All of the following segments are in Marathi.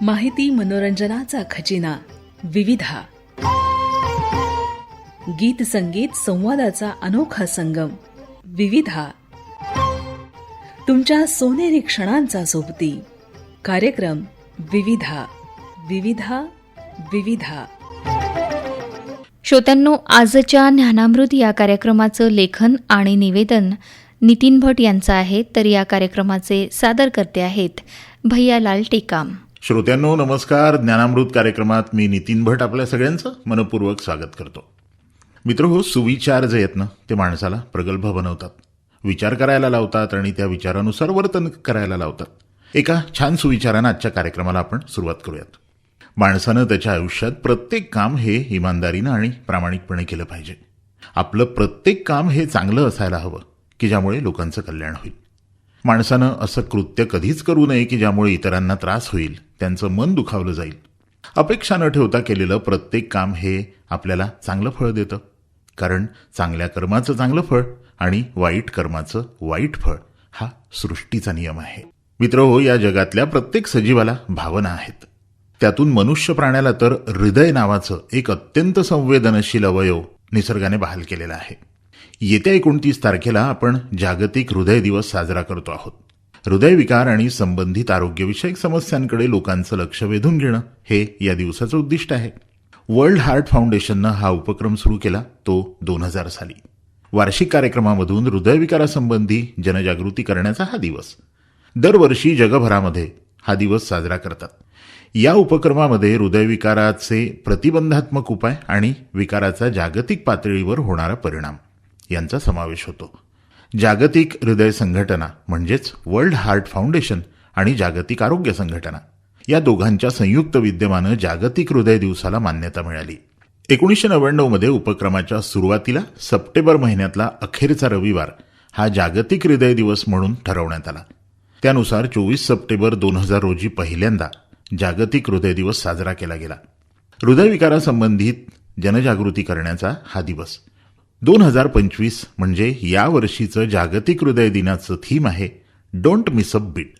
माहिती मनोरंजनाचा खजिना विविधा. गीत संगीत संवादाचा अनोखा संगम विविधा. तुमच्या सोनेरी क्षणांचा सोबती. कार्यक्रम विविधा. विविधा विविधा. श्रोत्यांनो आजच्या ज्ञानामृत या कार्यक्रमाचं लेखन आणि निवेदन नितीन भट यांचं आहे. तर या कार्यक्रमाचे सादरकर्ते आहेत भैयालाल टेकाम. श्रोत्यांनो नमस्कार. ज्ञानामृत कार्यक्रमात मी नितीन भट आपल्या सगळ्यांचं मनपूर्वक स्वागत करतो. मित्र हो सुविचार जे आहेत ना ते माणसाला प्रगल्भ बनवतात. विचार करायला लावतात आणि त्या विचारानुसार वर्तन करायला लावतात. एका छान सुविचारानं आजच्या कार्यक्रमाला आपण सुरुवात करूयात. माणसानं त्याच्या आयुष्यात प्रत्येक काम हे इमानदारीनं आणि प्रामाणिकपणे केलं पाहिजे. आपलं प्रत्येक काम हे चांगलं असायला हवं की ज्यामुळे लोकांचं कल्याण होईल. माणसानं असं कृत्य कधीच करू नये की ज्यामुळे इतरांना त्रास होईल. त्यांचं मन दुखावलं जाईल. अपेक्षा न ठेवता केलेलं प्रत्येक काम हे आपल्याला चांगलं फळ देतं. कारण चांगल्या कर्माचं चांगलं फळ आणि वाईट कर्माचं वाईट फळ हा सृष्टीचा नियम आहे. मित्र हो या जगातल्या प्रत्येक सजीवाला भावना आहेत. त्यातून मनुष्य प्राण्याला तर हृदय नावाचं एक अत्यंत संवेदनशील अवयव निसर्गाने बहाल केलेला आहे. येत्या एकोणतीस तारखेला आपण जागतिक हृदय दिवस साजरा करतो आहोत. हृदयविकार आणि संबंधित आरोग्यविषयक समस्यांकडे लोकांचं लक्ष वेधून घेणं हे या दिवसाचं उद्दिष्ट आहे. वर्ल्ड हार्ट फाउंडेशननं हा उपक्रम सुरू केला तो दोन हजार साली. वार्षिक कार्यक्रमामधून हृदयविकारासंबंधी जनजागृती करण्याचा हा दिवस. दरवर्षी जगभरामध्ये हा दिवस साजरा करतात. या उपक्रमामध्ये हृदयविकाराचे प्रतिबंधात्मक उपाय आणि विकाराचा जागतिक पातळीवर होणारा परिणाम यांचा समावेश होतो. जागतिक हृदय संघटना म्हणजेच वर्ल्ड हार्ट फाउंडेशन आणि जागतिक आरोग्य संघटना. या दोघांच्या संयुक्त विद्यमानं जागतिक हृदय दिवसाला मान्यता मिळाली. एकोणीसशे नव्याण्णवमध्ये उपक्रमाच्या सुरुवातीला सप्टेंबर महिन्यातला अखेरचा रविवार हा जागतिक हृदय दिवस म्हणून ठरवण्यात आला. त्यानुसार चोवीस सप्टेंबर दोन हजार रोजी पहिल्यांदा जागतिक हृदय दिवस साजरा केला गेला. हृदयविकारासंबंधित जनजागृती करण्याचा हा दिवस. दोन हजार पंचवीस म्हणजे या वर्षीचं जागतिक हृदय दिनाचं थीम आहे डोंट मिस अ बीट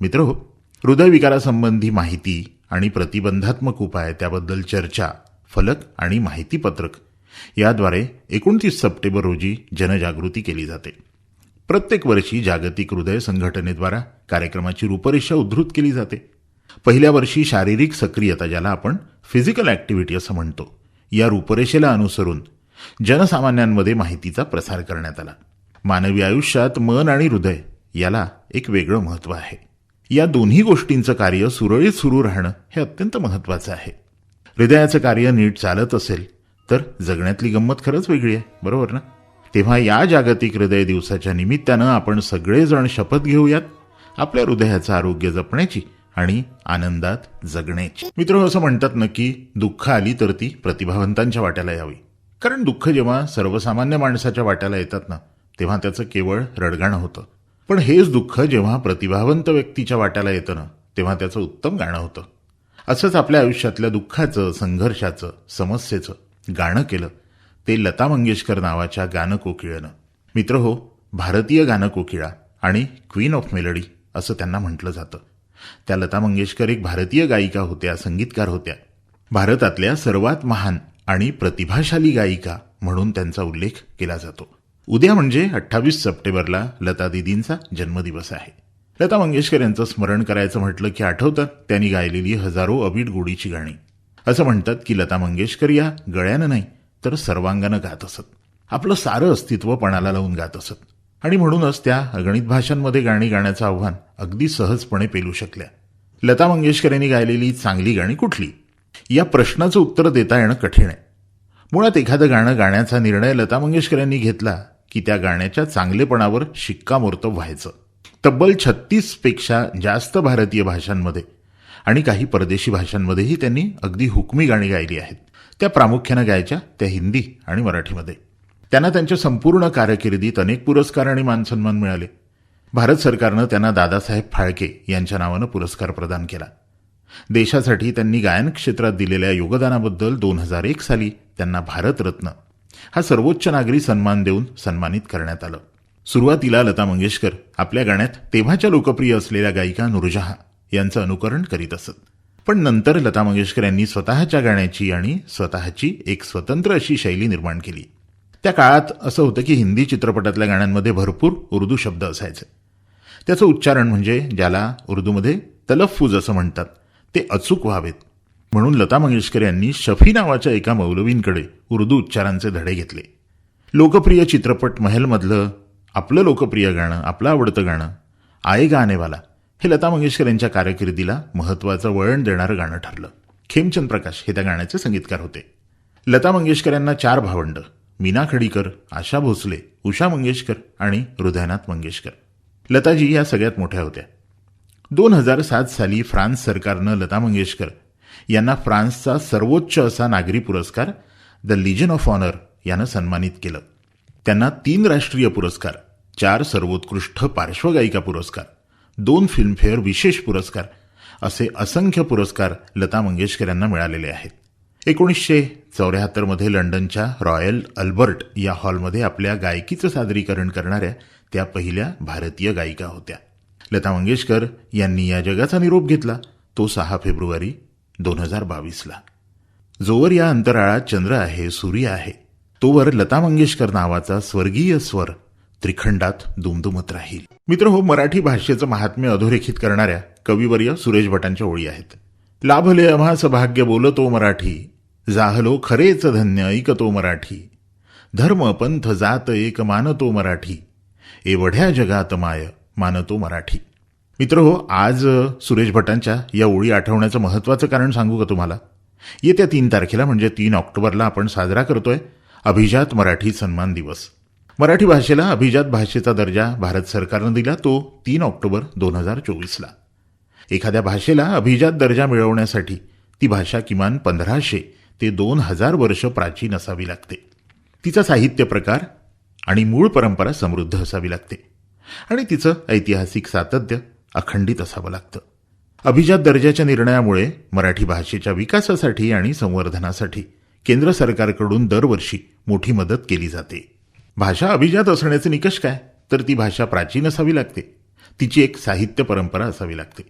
मित्र हो हृदयविकारासंबंधी माहिती आणि प्रतिबंधात्मक उपाय त्याबद्दल चर्चा फलक आणि माहितीपत्रक याद्वारे एकोणतीस सप्टेंबर रोजी जनजागृती केली जाते. प्रत्येक वर्षी जागतिक हृदय संघटनेद्वारा कार्यक्रमाची रूपरेषा उद्धृत केली जाते. पहिल्या वर्षी शारीरिक सक्रियता ज्याला आपण फिजिकल ॲक्टिव्हिटी असं म्हणतो या रूपरेषेला अनुसरून जनसामान्यांमध्ये माहितीचा प्रसार करण्यात आला. मानवी आयुष्यात मन आणि हृदय याला एक वेगळं महत्त्व आहे. या दोन्ही गोष्टींचं कार्य सुरळीत सुरू राहणं हे अत्यंत महत्त्वाचं आहे. हृदयाचं कार्य नीट चालत असेल तर जगण्यातली गंमत खरंच वेगळी आहे बरोबर ना? तेव्हा या जागतिक हृदय दिवसाच्या निमित्तानं आपण सगळेजण शपथ घेऊयात आपल्या हृदयाचं आरोग्य जपण्याची आणि आनंदात जगण्याची. मित्र असं म्हणतात ना की दुःख आली तर ती प्रतिभावंतांच्या वाट्याला यावी. कारण दुःख जेव्हा सर्वसामान्य माणसाच्या वाट्याला येतात ना तेव्हा त्याचं केवळ रडगाणं होतं. पण हेच दुःख जेव्हा प्रतिभावंत व्यक्तीच्या वाट्याला येतं ना तेव्हा त्याचं उत्तम गाणं होतं. असंच आपल्या आयुष्यातल्या दुःखाचं संघर्षाचं समस्येचं गाणं केलं ते लता मंगेशकर नावाच्या गानकोकिळेनं. मित्र हो भारतीय गानकोकिळा आणि क्वीन ऑफ मेलडी असं त्यांना म्हटलं जातं. त्या लता मंगेशकर एक भारतीय गायिका होत्या संगीतकार होत्या. भारतातल्या सर्वात महान आणि प्रतिभाशाली गायिका म्हणून त्यांचा उल्लेख केला जातो. उद्या म्हणजे अठ्ठावीस सप्टेंबरला लता दिदींचा जन्मदिवस आहे. लता मंगेशकर यांचं स्मरण करायचं म्हटलं की आठवतं त्यांनी गायलेली हजारो अबीड गोडीची गाणी. असं म्हणतात की लता मंगेशकर या गळ्यानं नाही तर सर्वांगानं गात असत. आपलं सारं अस्तित्व पणाला लावून गात असत. आणि म्हणूनच त्या अगणित भाषांमध्ये गाणी गाण्याचं आव्हान अगदी सहजपणे पेलू शकल्या. लता मंगेशकर यांनी गायलेली चांगली गाणी कुठली? या प्रश्नाचं उत्तर देता येणं कठीण आहे. मुळात एखादं गाणं गाण्याचा निर्णय लता मंगेशकर यांनी घेतला की त्या गाण्याच्या चांगलेपणावर शिक्कामोर्तब व्हायचं. तब्बल छत्तीसपेक्षा जास्त भारतीय भाषांमध्ये आणि काही परदेशी भाषांमध्येही त्यांनी अगदी हुकमी गाणी गायली आहेत. त्या प्रामुख्यानं गायच्या त्या हिंदी आणि मराठीमध्ये. त्यांना त्यांच्या संपूर्ण कारकिर्दीत अनेक पुरस्कार आणि मानसन्मान मिळाले. भारत सरकारनं त्यांना दादासाहेब फाळके यांच्या नावानं पुरस्कार प्रदान केला. देशासाठी त्यांनी गायन क्षेत्रात दिलेल्या योगदानाबद्दल दोन हजार एक साली त्यांना भारतरत्न. हा सर्वोच्च नागरी सन्मान देऊन सन्मानित करण्यात आलं. सुरुवातीला लता मंगेशकर आपल्या गाण्यात तेव्हाच्या लोकप्रिय असलेल्या गायिका नुरजहा यांचं अनुकरण करीत असत. पण नंतर लता मंगेशकर यांनी स्वतःच्या गाण्याची आणि स्वतःची एक स्वतंत्र अशी शैली निर्माण केली. त्या काळात असं होतं की हिंदी चित्रपटातल्या गाण्यांमध्ये भरपूर उर्दू शब्द असायचे. त्याचं उच्चारण म्हणजे ज्याला उर्दूमध्ये तलफ्फुज असं म्हणतात. ते अचूक व्हावेत. म्हणून लता मंगेशकर यांनी शफी नावाच्या एका मौलवींकडे उर्दू उच्चारांचे धडे घेतले. लोकप्रिय चित्रपट महलमधलं आपलं लोकप्रिय गाणं आपलं आवडतं गाणं आएगा गाणेवाला हे लता मंगेशकर यांच्या कारकिर्दीला महत्त्वाचं वळण देणारं गाणं ठरलं. खेमचंद प्रकाश हे त्या गाण्याचे संगीतकार होते. लता मंगेशकर यांना चार भावंड मीना खडीकर आशा भोसले उषा मंगेशकर आणि हृदयनाथ मंगेशकर. लताजी या सगळ्यात मोठ्या होत्या. दोन हजार सात साली फ्रान्स सरकारनं लता मंगेशकर यांना फ्रान्सचा सर्वोच्च असा नागरी पुरस्कार द लिजन ऑफ ऑनर यानं सन्मानित केलं. त्यांना तीन राष्ट्रीय पुरस्कार चार सर्वोत्कृष्ट पार्श्वगायिका पुरस्कार दोन फिल्मफेअर विशेष पुरस्कार असे असंख्य पुरस्कार लता मंगेशकर यांना मिळालेले आहेत. एकोणीसशे चौऱ्याहत्तरमध्ये लंडनच्या रॉयल अल्बर्ट या हॉलमध्ये आपल्या गायकीचं सादरीकरण करणाऱ्या त्या पहिल्या भारतीय गायिका होत्या. लता मंगेशकर यांनी या जगाचा निरोप घेतला. तो सहा फेब्रुवारी दोन हजार बावीसला. जोवर या अंतराळात चंद्र आहे सूर्य आहे. तोवर लता मंगेशकर नावाचा स्वर्गीय स्वर त्रिखंडात दुमदुमत राहील. मित्र हो मराठी भाषेचं महात्म्य अधोरेखित करणाऱ्या कविवर्य सुरेश भटांच्या ओळी आहेत. लाभले अमास भाग्य बोलतो मराठी जाहलो खरेच धन्य ऐकतो मराठी. धर्म पंथ जात एक मानतो मराठी एवढ्या जगात माय मानतो मराठी. मित्र हो आज सुरेश भटांच्या या ओळी आठवण्याचं महत्त्वाचं कारण सांगू का तुम्हाला? येत्या तीन तारखेला म्हणजे तीन ऑक्टोबरला आपण साजरा करतोय अभिजात मराठी सन्मान दिवस. मराठी भाषेला अभिजात भाषेचा दर्जा भारत सरकारनं दिला तो तीन ऑक्टोबर दोन हजार चोवीसला. एखाद्या भाषेला अभिजात दर्जा मिळवण्यासाठी ती भाषा किमान पंधराशे ते दोन हजार वर्ष प्राचीन असावी लागते. तिचा साहित्य प्रकार आणि मूळ परंपरा समृद्ध असावी लागते. आणि तिचं ऐतिहासिक सातत्य अखंडित असावं लागतं. अभिजात दर्जाच्या निर्णयामुळे मराठी भाषेच्या विकासासाठी आणि संवर्धनासाठी केंद्र सरकारकडून दरवर्षी मोठी मदत केली जाते. भाषा अभिजात असण्याचे निकष काय? तर ती भाषा प्राचीन असावी लागते. तिची एक साहित्य परंपरा असावी लागते.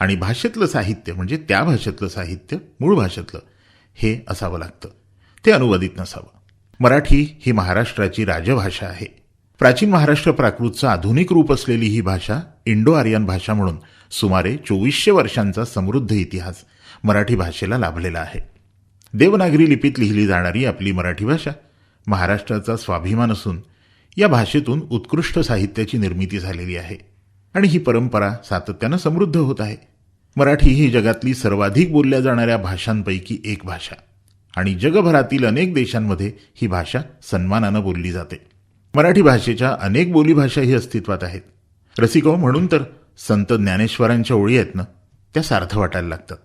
आणि भाषेतलं साहित्य म्हणजे त्या भाषेतलं साहित्य मूळ भाषेतलं हे असावं लागतं. ते अनुवादित नसावं. मराठी ही महाराष्ट्राची राजभाषा आहे. प्राचीन महाराष्ट्र प्राकृतचं आधुनिक रूप असलेली ही भाषा इंडो आर्यन भाषा म्हणून सुमारे चोवीसशे वर्षांचा समृद्ध इतिहास मराठी भाषेला लाभलेला आहे. देवनागरी लिपीत लिहिली जाणारी आपली मराठी भाषा महाराष्ट्राचा स्वाभिमान असून या भाषेतून उत्कृष्ट साहित्याची निर्मिती झालेली आहे आणि ही परंपरा सातत्यानं समृद्ध होत आहे. मराठी ही जगातली सर्वाधिक बोलल्या जाणाऱ्या भाषांपैकी एक भाषा आणि जगभरातील अनेक देशांमध्ये ही भाषा सन्मानानं बोलली जाते. मराठी भाषेच्या अनेक बोलीभाषाही अस्तित्वात आहेत. रसिको म्हणून तर संत ज्ञानेश्वरांच्या ओळी आहेत ना त्या सार्थ वाटायला लागतात.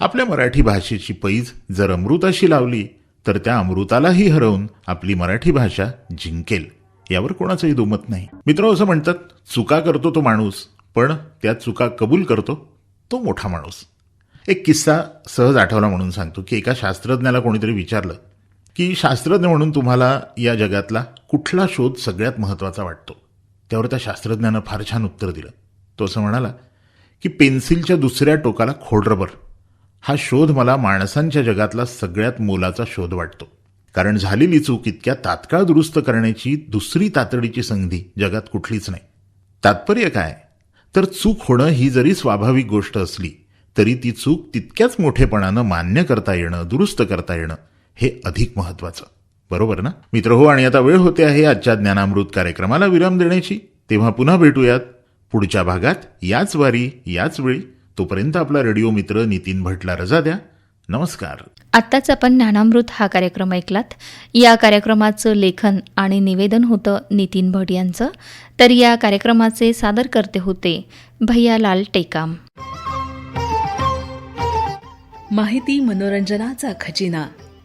आपल्या मराठी भाषेची पैज जर अमृताशी लावली तर त्या अमृतालाही हरवून आपली मराठी भाषा जिंकेल यावर कोणाचंही दुमत नाही. मित्र असं म्हणतात चुका करतो तो माणूस पण त्या चुका कबूल करतो तो मोठा माणूस. एक किस्सा सहज आठवला म्हणून सांगतो की एका शास्त्रज्ञाला कोणीतरी विचारलं की शास्त्रज्ञ म्हणून तुम्हाला या जगातला कुठला शोध सगळ्यात महत्त्वाचा वाटतो? त्यावर त्या शास्त्रज्ञानं फार छान उत्तर दिलं. तो असं म्हणाला की पेन्सिलच्या दुसऱ्या टोकाला खोडरबर हा शोध मला माणसांच्या जगातला सगळ्यात मोलाचा शोध वाटतो. कारण झालेली चूक इतक्या तात्काळ दुरुस्त करण्याची दुसरी तातडीची संधी जगात कुठलीच नाही. तात्पर्य काय? तर चूक होणं ही जरी स्वाभाविक गोष्ट असली तरी ती चूक तितक्याच मोठेपणानं मान्य करता येणं दुरुस्त करता येणं हे अधिक महत्वाचं बरोबर ना? मित्र हो आणि आता वेळ होते आहे आजच्या ज्ञानामृत कार्यक्रमाला विराम देण्याची. तेव्हा पुन्हा भेटूयात. पुढच्या भागात याच वारी याच वेळी. तोपर्यंत आपला रेडिओ मित्र नितीन भटला रजा द्या. नमस्कार. आत्ताच आपण ज्ञानामृत हा कार्यक्रम ऐकलात. या कार्यक्रमाचं लेखन आणि निवेदन होतं नितीन भट यांचं. तर या कार्यक्रमाचे सादर करते होते भैयालाल टेकाम. माहिती मनोरंजनाचा खजिना.